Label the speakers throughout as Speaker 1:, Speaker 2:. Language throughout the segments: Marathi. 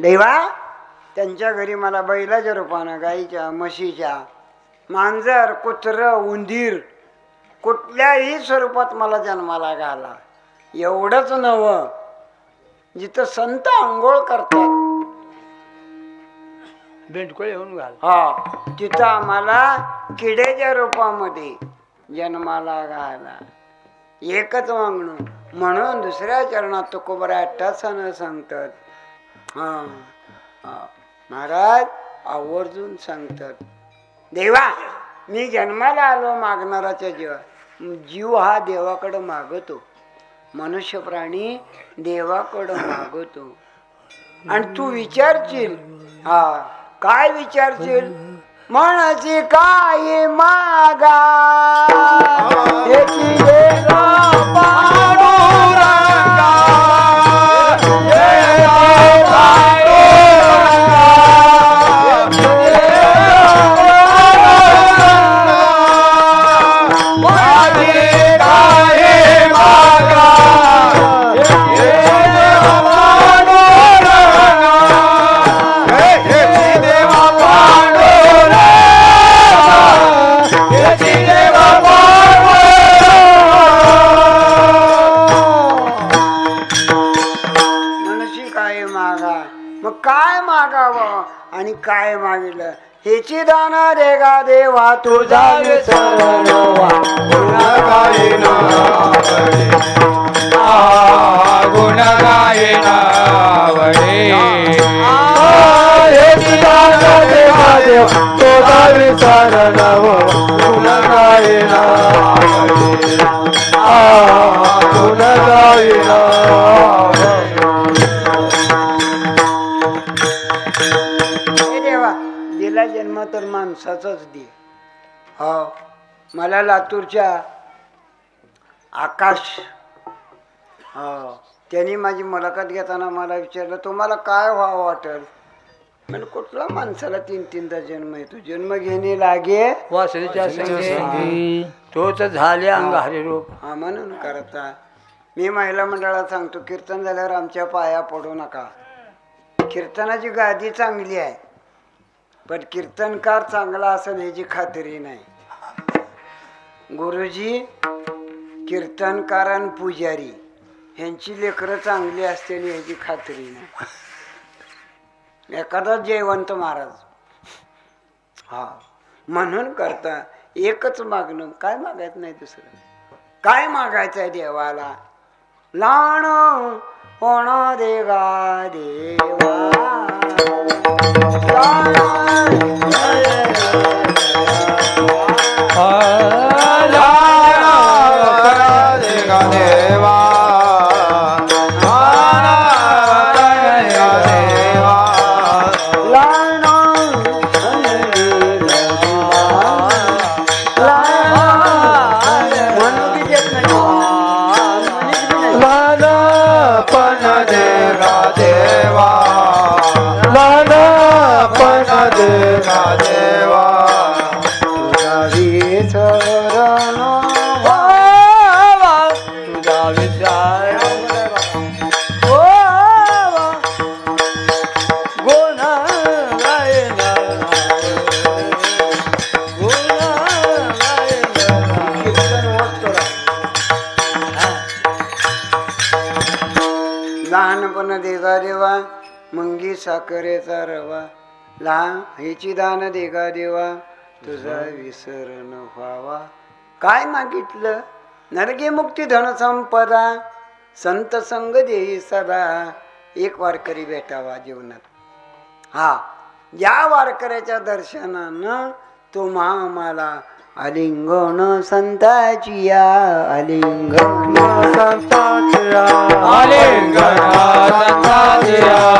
Speaker 1: देवा त्यांच्या घरी मला बैलाच्या रूपानं गाईच्या म्हशीच्या मांजर कुत्र उंदीर कुठल्याही स्वरूपात मला जन्माला घाला. एवढंच नवं जिथं संत आंघोळ करतात.
Speaker 2: बेंडकोळ येऊन घाल.
Speaker 1: हा तिथं आम्हाला किड्याच्या रूपामध्ये जन्माला घाला. एकच मागणं म्हणून दुसऱ्या चरणात तुकोबरा अठ्ठासानं सांगतात. हा. हा. महाराज आवर्जून सांगतात. देवा मी जन्माला आलो मागणाराच्या जीवा जीव हा देवाकडं मागतो. मनुष्य प्राणी देवाकडं मागतो. आणि तू विचारशील. हा. काय विचारशील? म्हणाची काय मागा. आणि काय मागितलं हिची दाना देगा देवा तुझा विसरलोवा. माणसाचाच दे. हो. मला लातूरच्या आकाश हो. त्यांनी माझी मुलाखत घेताना मला विचारलं तुम्हाला काय व्हावं वाटेल? म्हणजे कुठला माणसाला तीन तीनदा जन्म येतो? जन्म घेणे लागे.
Speaker 2: वासरीच्या संगी. तोच झाले अंग हरिरूप.
Speaker 1: हा म्हणून करता. मी महिला मंडळात सांगतो कीर्तन झाल्यावर आमच्या पाया पडू नका. कीर्तनाची गादी चांगली आहे. पण कीर्तनकार चांगला असेल याची खात्री नाही. गुरुजी कीर्तनकार आणि पुजारी ह्यांची लेकरं चांगली असतील ह्याची खात्री नाही. एखादा जयवंत महाराज. हा म्हणून करता एकच मागणं काय मागायचं नाही दुसरं? काय मागायचं आहे देवाला? लाण होण देगा देवा. साखरेचा रवा लहान ह्याची दान देगा देवा. तुझा विसर न व्हावा. काय मागितलं? नरगे मुक्ती धन संपदा. संत संग देई सदा. एक वारकरी भेटावा जीवनात. हा या वारकऱ्याच्या दर्शनानं तुम्हा आम्हाला अलिंगण संताची या. अलिंगण
Speaker 3: संताच्या आलिंगना संताच्या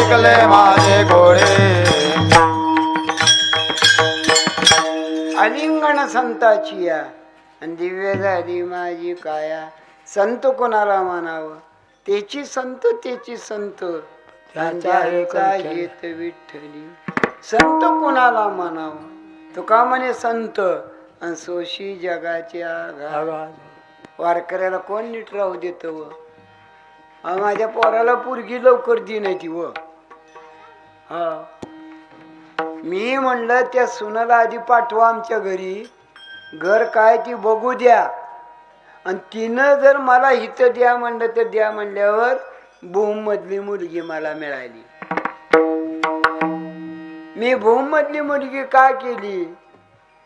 Speaker 3: विकले माझे घोडे.
Speaker 1: अलिंगण संताची या आणि दिव्य झाली माझी काया. संत कोणाला मानावं त्याची संत त्याची संत. येत विठ्ठली. संत कोणाला मानावं तुका म्हणे संत आणि सोशी जगाच्या वारकऱ्याला कोण नीट राहू देत व? माझ्या पोराला पुरगी लवकर दि नाही ती व. मी म्हणलं त्या सुनाला आधी पाठवा आमच्या घरी. घर काय ती बघू द्या. आणि तिनं जर मला हित द्या म्हणलं तर द्या म्हणल्यावर भूम मधली मुलगी मला मिळाली. मी भूम मधली मुलगी का केली?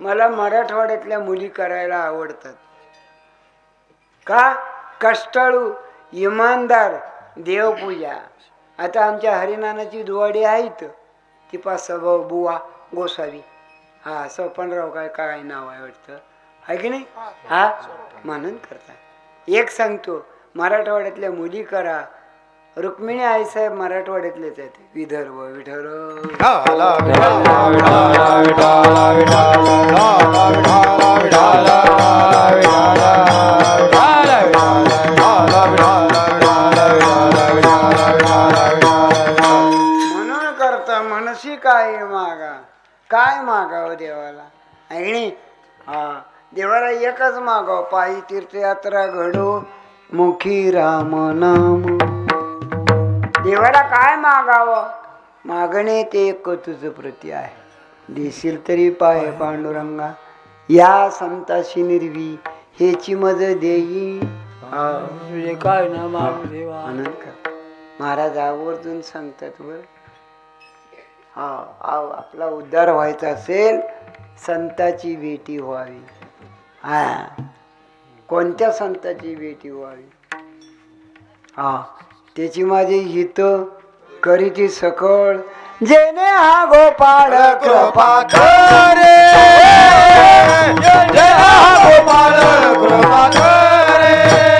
Speaker 1: मला मराठवाड्यातल्या मुली करायला आवडतात. का? कष्टाळू इमानदार देवपूजा. आता आमच्या हरिनानाची दुवाडी आहेत ती पाच सभा बुवा गोसावी हा सोपनराव काय काय नाव आहे वाटतं आहे की नाही हा म्हणून करता एक सांगतो मराठवाड्यातल्या मुली करा रुक्मिणी आई साहेब मराठवाड्यातलेच आहेत विदर्भ विठर आहे नाही हा देवाला एकच मागाव पायी तीर्थयात्रा घडो मुखी राम नाम. देवाला काय मागावं? मागणे ते एक तुझं प्रती आहे. देशील तरी पाय पांडुरंगा या संताशी निर्वी हेची मज देई.
Speaker 2: तुझे काय ना मागू देवा.
Speaker 1: आनंद कर. महाराज आवर्जून सांगतात वर हा आपला उद्धार व्हायचा असेल संताची भेटी व्हावी. हा कोणत्या संताची भेटी व्हावी? हा त्याची माझी हित करीती सकळ. जेने हा गोपाळ
Speaker 3: कृपा करे. जेने हा गोपाळ कृपा करे.